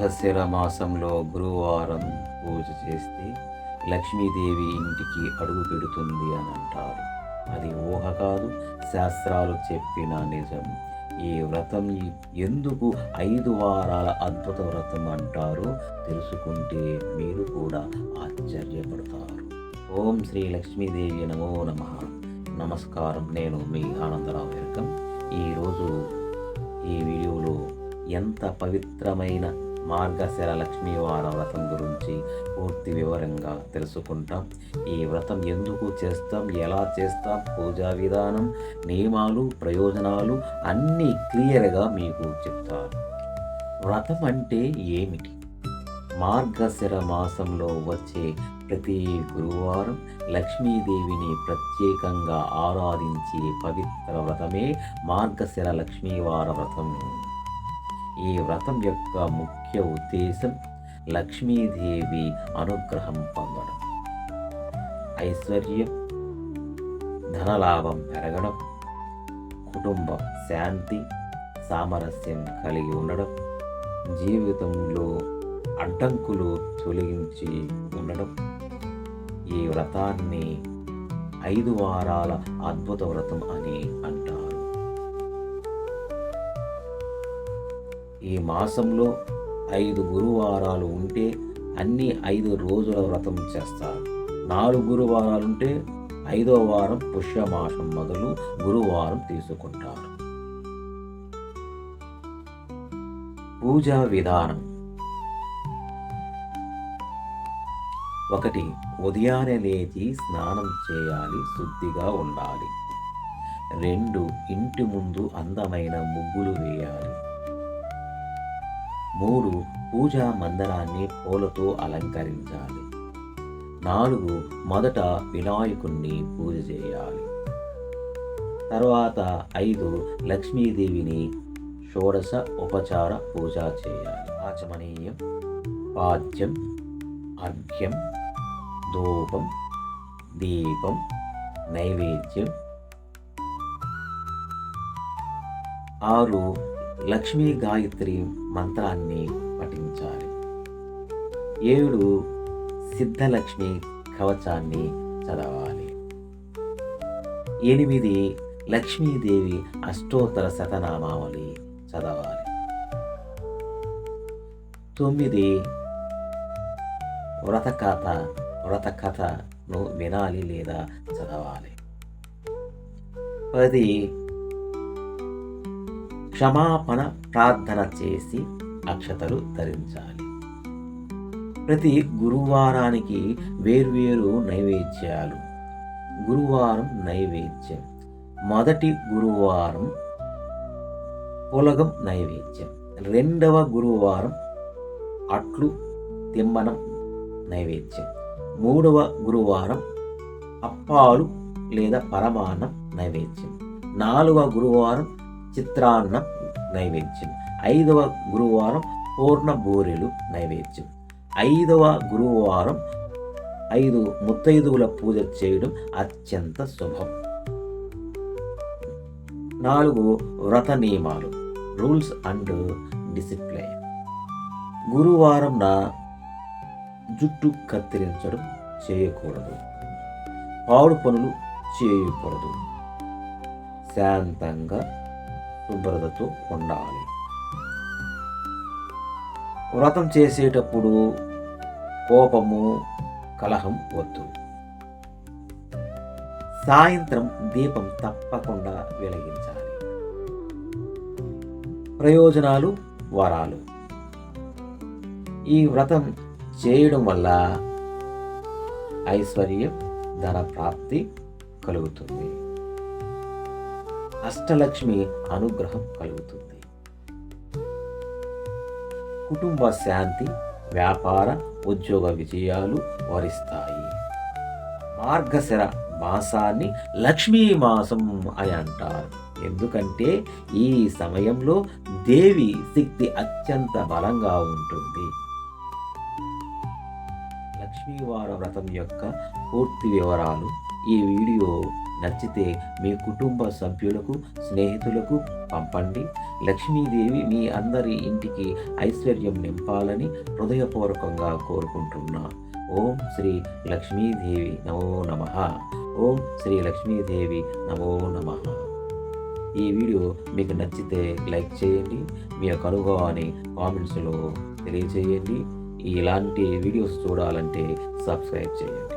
సహస్ర మాసంలో గురువారం పూజ చేస్తే లక్ష్మీదేవి ఇంటికి అడుగు పెడుతుంది అని అంటారు. అది ఊహ కాదు శాస్త్రాలు చెప్పిన నిజం. ఈ వ్రతం ఎందుకు ఐదు వారాల అద్భుత వ్రతం అంటారో తెలుసుకుంటే మీరు కూడా ఆశ్చర్యపడతారు. ఓం శ్రీ లక్ష్మీదేవి నమో నమ. నమస్కారం. నేను మీ ఆనందరావు వెల్కమ్ ఈరోజు ఈ వీడియోలో ఎంత పవిత్రమైన మార్గశిర లక్ష్మీవార వ్రతం గురించి పూర్తి వివరంగా తెలుసుకుంటాం. ఈ వ్రతం ఎందుకు చేస్తాం? ఎలా చేస్తాం? పూజా విధానం నియమాలు ప్రయోజనాలు అన్నీ క్లియర్గా మీకు చెప్తారు వ్రతం అంటే ఏమిటి? మార్గశిర మాసంలో వచ్చే ప్రతి గురువారం లక్ష్మీదేవిని ప్రత్యేకంగా ఆరాధించే పవిత్ర వ్రతమే మార్గశిర లక్ష్మీవార వ్రతం. ఈ వ్రతం యొక్క ముఖ్య ఉద్దేశం లక్ష్మీదేవి అనుగ్రహం పొందడం. ఐశ్వర్యం ధనలాభం పెరగడం కుటుంబ శాంతి సామరస్యం కలిగి ఉండడం జీవితంలో అడ్డంకులు తొలగించి ఉండడం. ఈ వ్రతాన్ని ఐదు వారాల అద్భుత వ్రతం అని అంటారు. ఈ మాసంలో ఐదు గురువారాలు ఉంటే అన్ని ఐదు రోజుల వ్రతం చేస్తారు. నాలుగు గురువారాలు ఉంటే ఐదో వారం పుష్యమాసం మొదలు గురువారం తీసుకుంటారు. పూజా విధానం. ఒకటి ఉదయాన్నే లేచి స్నానం చేయాలి శుద్ధిగా ఉండాలి. రెండు ఇంటి ముందు అందమైన ముగ్గులు వేయాలి. మూడు పూజా మందిరాన్ని పూలతో అలంకరించాలి. నాలుగు మొదట వినాయకుణ్ణి పూజ చేయాలి. తర్వాత ఐదు లక్ష్మీదేవిని షోడశ ఉపచార పూజ చేయాలి. ఆచమనీయం పాద్యం అర్ఘ్యం ధూపం దీపం నైవేద్యం. ఆరు లక్ష్మీ గాయత్రి మంత్రాన్ని పఠించాలి. ఏడు సిద్ధలక్ష్మి కవచాన్ని చదవాలి. ఎనిమిది లక్ష్మీదేవి అష్టోత్తర శతనామావళి చదవాలి. తొమ్మిది వ్రత కథ వ్రత కథను వినాలి లేదా చదవాలి. పది క్షమాపణ ప్రార్థన చేసి అక్షతలు ధరించాలి. ప్రతి గురువారానికి వేర్వేరు నైవేద్యాలు. గురువారం నైవేద్యం. మొదటి గురువారం పులగం నైవేద్యం. రెండవ గురువారం అట్లు తిమ్మనం నైవేద్యం. మూడవ గురువారం అప్పాలు లేదా పరమాన్నం నైవేద్యం. నాలుగవ గురువారం చిత్రాన్నం నైవేద్యం. ఐదవ గురువారం పూర్ణ బూరెలు నైవేద్యం. ఐదవ గురువారం ఐదు ముత్తైదువుల పూజ చేయడం అత్యంత శుభం. నాలుగు వ్రత నియమాలు. రూల్స్ అండ్ డిసిప్లైన్ గురువారం నా జుట్టు కత్తిరించడం చేయకూడదు. పాడు పనులు చేయకూడదు. శాంతంగా శుభ్రతతో ఉండాలి. వ్రతం చేసేటప్పుడు కోపము కలహం వద్దు. సాయంత్రం దీపం తప్పకుండా వెలిగించాలి. ప్రయోజనాలు వరాలు. ఈ వ్రతం చేయడం వల్ల ఐశ్వర్యం ధన ప్రాప్తి కలుగుతుంది. అష్టలక్ష్మి అనుగ్రహం కలుగుతుంది. కుటుంబ శాంతి వ్యాపార ఉద్యోగ విజయాలు వరిస్తాయి. మార్గశిర మాసాన్ని లక్ష్మీ మాసం అని అంటారు. ఎందుకంటే ఈ సమయంలో దేవి శక్తి అత్యంత బలంగా ఉంటుంది. లక్ష్మీవార వ్రతం యొక్క పూర్తి వివరాలు ఈ వీడియో నచ్చితే మీ కుటుంబ సభ్యులకు స్నేహితులకు పంపండి. లక్ష్మీదేవి మీ అందరి ఇంటికి ఐశ్వర్యం నింపాలని హృదయపూర్వకంగా కోరుకుంటున్నా. ఓం శ్రీ లక్ష్మీదేవి నమో నమ. ఓం శ్రీ లక్ష్మీదేవి నమో నమ. ఈ వీడియో మీకు నచ్చితే లైక్ చేయండి. మీ యొక్క అనుభవాన్ని కామెంట్స్లో తెలియజేయండి. ఇలాంటి వీడియోస్ చూడాలంటే సబ్స్క్రైబ్ చేయండి.